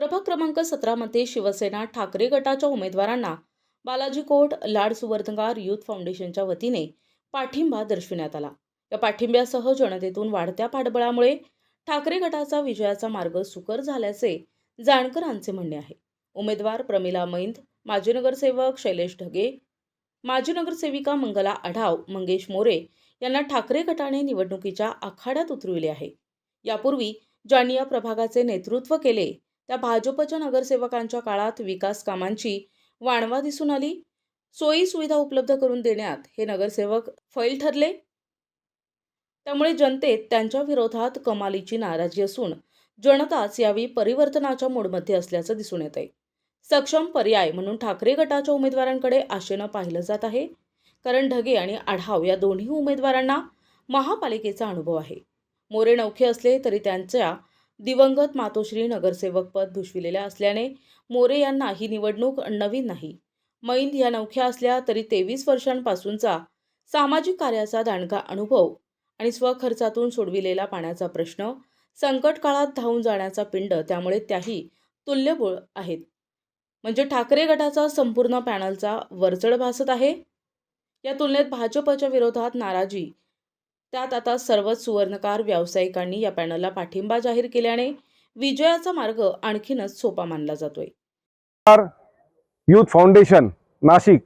प्रभाग क्रमांक सतरामध्ये शिवसेना ठाकरे गटाच्या उमेदवारांना बालाजी कोट लाड सुवर्णकार यूथ फाउंडेशनच्या वतीने पाठिंबा दर्शविण्यात आला. या पाठिंब्यासह जनतेतून वाढत्या पाठबळामुळे ठाकरे गटाचा विजयाचा मार्ग सुकर झाल्याचे जाणकरांचे म्हणणे आहे. उमेदवार प्रमिला मैंद माजी नगरसेवक शैलेश ढगे माजी नगरसेविका मंगला आढाव मंगेश मोरे यांना ठाकरे गटाने निवडणुकीच्या आखाड्यात उतरविले आहे. यापूर्वी ज्यांनी या प्रभागाचे नेतृत्व केले त्या भाजपच्या नगरसेवकांच्या काळात विकास कामांची वाणवा दिसून आली. सोयी सुविधा उपलब्ध करून देण्यात हे नगरसेवक फैल ठरले. त्यामुळे जनतेत त्यांच्या विरोधात कमालीची नाराजी असून जनताच यावेळी परिवर्तनाच्या मूडमध्ये असल्याचं दिसून येत आहे सक्षम पर्याय म्हणून ठाकरे गटाच्या उमेदवारांकडे आशेनं पाहिलं जात आहे. कारण ढगे आणि आढाव या दोन्ही उमेदवारांना महापालिकेचा अनुभव आहे. मोरे नौखे असले तरी त्यांच्या दिवंगत मातोश्री नगरसेवकपद भूषविलेल्या असल्याने मोरे यांना ही निवडणूक नवीन नाही. मैंद या नौख्या असल्या तरी तेवीस वर्षांपासूनचा सामाजिक कार्याचा दांडगा अनुभव आणि स्वखर्चातून सोडविलेला पाण्याचा प्रश्न संकट काळात धावून जाण्याचा पिंड त्यामुळे त्याही तुल्यबळ आहेत. म्हणजे ठाकरे गटाचा संपूर्ण पॅनलचा वरचढ भासत आहे? या तुलनेत भाजपच्या विरोधात नाराजी त्यात आता सर्वच सुवर्णकार व्यावसायिकांनी या पॅनलला पाठिंबा जाहीर केल्याने विजयाचा मार्ग आणखीनच सोपा मानला जातोय. Youth foundation Nashik.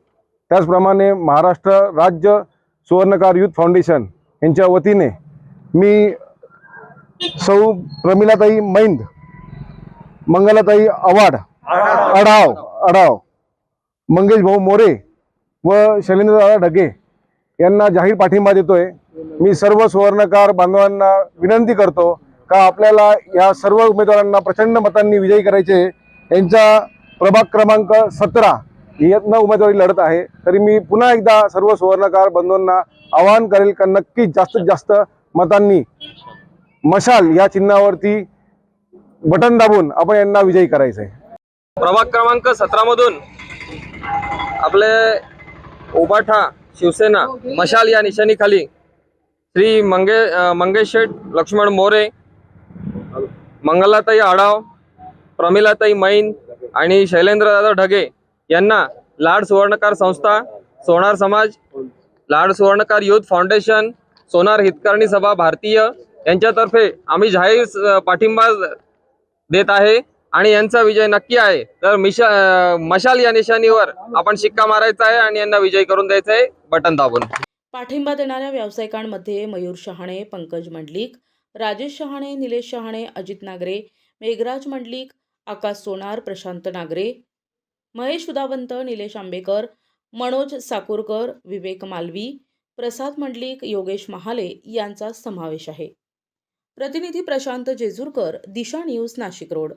त्याचप्रमाणे महाराष्ट्र राज्य सुवर्णकार युथ फाउंडेशन यांच्या वतीने मी सौ प्रमिलाताई मैंद मंगलाताई आवाड अडाव अडाव मंगेश भाऊ मोरे व शैलेंद्रदादा ढगे यांना जाहीर पाठिंबा देतोय. मी सर्व सुवर्णकार बांधवांना विनंती करतो का आपल्याला या सर्व उमेदवारांना प्रचंड मतांनी विजयी करायचे आहे. यांचा प्रभाग क्रमांक सतरा यातनं उमेदवारी लढत आहे. तरी मी पुन्हा एकदा सर्व सुवर्णकार बंधूंना आवाहन करेल का नक्कीच जास्तीत जास्त मतांनी मशाल या चिन्हावरती बटन दाबून आपण यांना विजयी करायचं आहे. प्रभाग क्रमांक सतरामधून आपले ओबाठा शिवसेना मशाल या निशाणीखाली. श्री मंगे मंगेश शेठ लक्ष्मण मोरे मंगलाताई आढाव प्रमिलाताई मैन आणि शैलेंद्रदादा ढगे यांना लाड सुवर्णकार संस्था सोनार समाज लाड सुवर्णकार युथ फाउंडेशन सोनार हितकारणी सभा भारतीय यांच्यातर्फे आम्ही जाहीर पाठिंबा देत आहे. आणि यांचा विजय नक्की आहे. तर मिशा मशाल या निशाणीवर आपण शिक्का मारायचा आहे आणि यांना विजय करून द्यायचा आहे. बटन दाबून. पाठिंबा देणाऱ्या व्यावसायिकांमध्ये मयूर शहाणे पंकज मंडलिक राजेश शहाणे निलेश शहाणे अजित नागरे मेघराज मंडलिक आकाश सोनार प्रशांत नागरे महेश उदावंत निलेश आंबेकर मनोज साकुरकर विवेक मालवी प्रसाद मंडलिक योगेश महाले यांचा समावेश आहे. प्रतिनिधी प्रशांत जेजूरकर दिशा न्यूज नाशिक रोड.